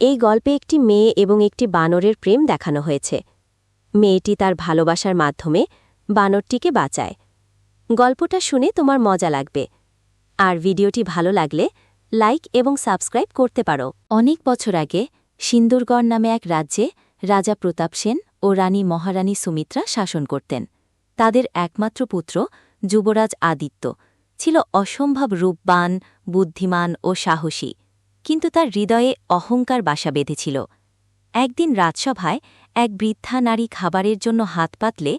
এই গল্পে একটি মেয়ে এবং একটি বানরের প্রেম দেখানো হয়েছে। মেয়েটি তার ভালোবাসার মাধ্যমে বানরটিকে বাঁচায়। গল্পটা শুনে তোমার মজা লাগবে। আর ভিডিওটি ভালো লাগলে লাইক এবং সাবস্ক্রাইব করতে পারো। অনেক বছর আগে সিন্দুরগড় নামে এক রাজ্যে রাজা প্রতাপ সেন ও রানী মহারানী সুমিত্রা শাসন করতেন। তাদের একমাত্র পুত্র যুবরাজ আদিত্য। ছিল অসম্ভব রূপবান, বুদ্ধিমান ও সাহসী। কিন্তু তার হৃদয়ে অহংকার বাসা বেঁধেছিল। একদিন রাজসভায় এক বৃদ্ধা নারী খাবারের জন্য হাত পাতলে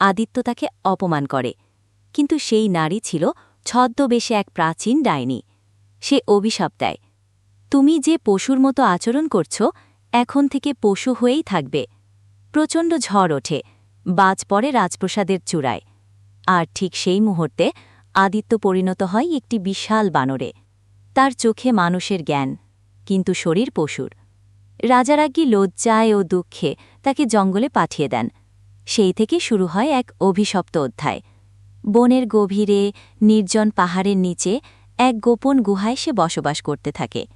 আদিত্য তাকে অপমান করে। কিন্তু সেই নারী ছিল ছদ্মবেশে এক প্রাচীন ডাইনি। সে অভিশাপ দেয়, তুমি যে পশুর মতো আচরণ করছ, এখন থেকে পশু হয়েই থাকবে। প্রচণ্ড ঝড় ওঠে, বাজ পড়ে রাজপ্রসাদের চূড়ায়। আর ঠিক সেই মুহূর্তে আদিত্য পরিণত হয় একটি বিশাল বানরে। তার চোখে মানুষের জ্ঞান। কিন্তু শরীর পশুর। রাজারাজ্ঞী লজ্জায় ও দুঃখে তাকে জঙ্গলে পাঠিয়ে দেন। সেই থেকে শুরু হয় এক অভিশপ্ত অধ্যায়। বনের গভীরে, নির্জন পাহাড়ের নিচে এক গোপন গুহায় সে বসবাস করতে থাকে।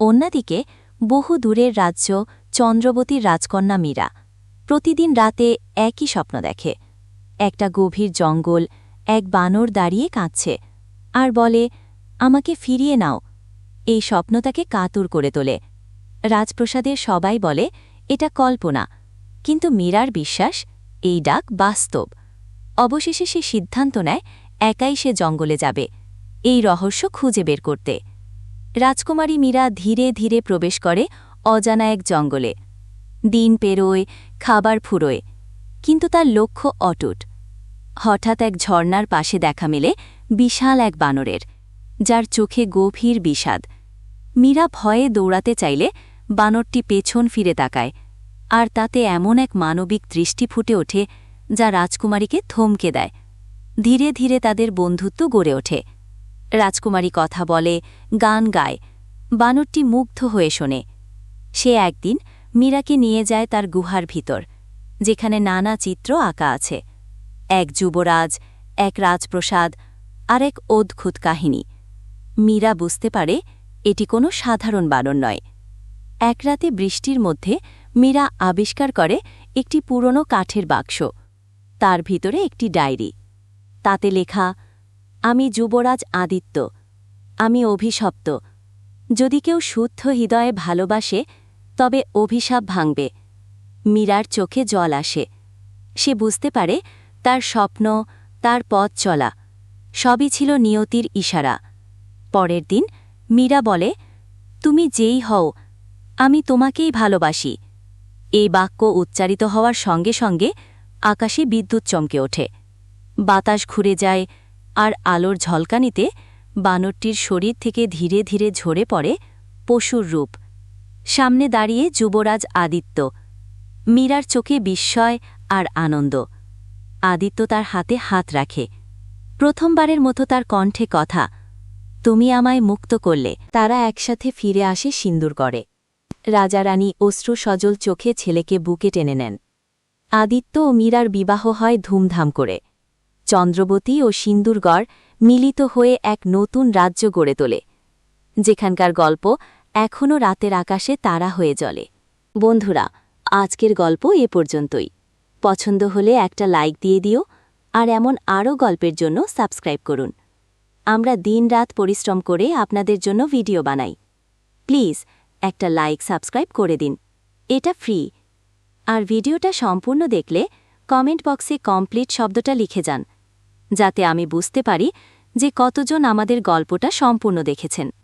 অন্যদিকে, বহু দূরের রাজ্য চন্দ্রবতীর রাজকন্যা মীরা প্রতিদিন রাতে একই স্বপ্ন দেখে। একটা গভীর জঙ্গল এক বানর দাঁড়িয়ে কাঁদছে আর বলে, আমাকে ফিরিয়ে নাও এই স্বপ্ন তাকে কাতুর করে তোলে। রাজপ্রসাদের সবাই বলে, এটা কল্পনা। কিন্তু মীরার বিশ্বাস, এই ডাক বাস্তব। অবশেষে সে সিদ্ধান্ত নেয়, একাই সে জঙ্গলে যাবে। এই রহস্য খুঁজে বের করতে। রাজকুমারী মীরা ধীরে ধীরে প্রবেশ করে অজানা এক জঙ্গলে। দিন পেরোয়, খাবার ফুরোয়, কিন্তু তার লক্ষ্য অটুট। হঠাৎ এক ঝর্নার পাশে দেখা মেলে বিশাল এক বানরের। যার চোখে গভীর বিষাদ। মীরা ভয়ে দৌড়াতে চাইলে বানরটি পেছন ফিরে তাকায়, আর তাতে এমন এক মানবিক দৃষ্টি ফুটে ওঠে যা রাজকুমারীকে থমকে দেয়। ধীরে ধীরে তাদের বন্ধুত্ব গড়ে ওঠে। রাজকুমারী কথা বলে, গান গায়, বানরটি মুগ্ধ হয়ে শোনে। সে একদিন মীরাকে নিয়ে যায় তার গুহার ভিতর, যেখানে নানা চিত্র আঁকা আছে। এক যুবরাজ, এক রাজপ্রসাদ, আর এক অদ্ভুত কাহিনী। মীরা বুঝতে পারে এটি কোনো সাধারণ বানর নয়। এক রাতে বৃষ্টির মধ্যে মীরা আবিষ্কার করে একটি পুরনো কাঠের বাক্স, তার ভিতরে একটি ডায়েরি। তাতে লেখা, আমি যুবরাজ আদিত্য, আমি অভিশপ্ত। যদি কেউ শুদ্ধ হৃদয়ে ভালোবাসে, তবে অভিশাপ ভাঙবে মীরার চোখে জল আসে। সে বুঝতে পারে তার স্বপ্ন, তার পথ চলা, সবই ছিল নিয়তির ইশারা। পরের দিন মীরা বলে, তুমি যেই হও, আমি তোমাকেই ভালোবাসি। এই বাক্য উচ্চারিত হওয়ার সঙ্গে সঙ্গে আকাশে বিদ্যুৎ চমকে ওঠে। বাতাস ঘুরে যায় আর আলোর ঝলকানিতে বানরটির শরীর থেকে ধীরে ধীরে ঝরে পড়ে পশুর রূপ। সামনে দাঁড়িয়ে যুবরাজ আদিত্য। মীরার চোখে বিস্ময় আর আনন্দ। আদিত্য তার হাতে হাত রাখে। প্রথমবারের মতো তার কণ্ঠে কথা তুমি আমায় মুক্ত করলে। তারা একসাথে ফিরে আসে সিন্দুর করে রাজারানী অশ্রু সজল চোখে ছেলেকে বুকে টেনে নেন। আদিত্য ও মীরার বিবাহ হয় ধুমধাম করে। চন্দ্রবতী ও সিন্দুরগড় মিলিত হয়ে এক নতুন রাজ্য গড়ে তোলে। যেখানকার গল্প এখনও রাতের আকাশে তারা হয়ে জ্বলে। বন্ধুরা, আজকের গল্প এ পর্যন্তই। পছন্দ হলে একটা লাইক দিয়ে দিও, আর এমন আরও গল্পের জন্য সাবস্ক্রাইব করুন। আমরা দিন রাত পরিশ্রম করে আপনাদের জন্য ভিডিও বানাই। প্লিজ, একটা লাইক, সাবস্ক্রাইব করে দিন। এটা ফ্রি। আর ভিডিওটা সম্পূর্ণ দেখলে কমেন্ট বক্সে কমপ্লিট শব্দটা লিখে যান, যাতে আমি বুঝতে পারি যে কতজন আমাদের গল্পটা সম্পূর্ণ দেখেছেন।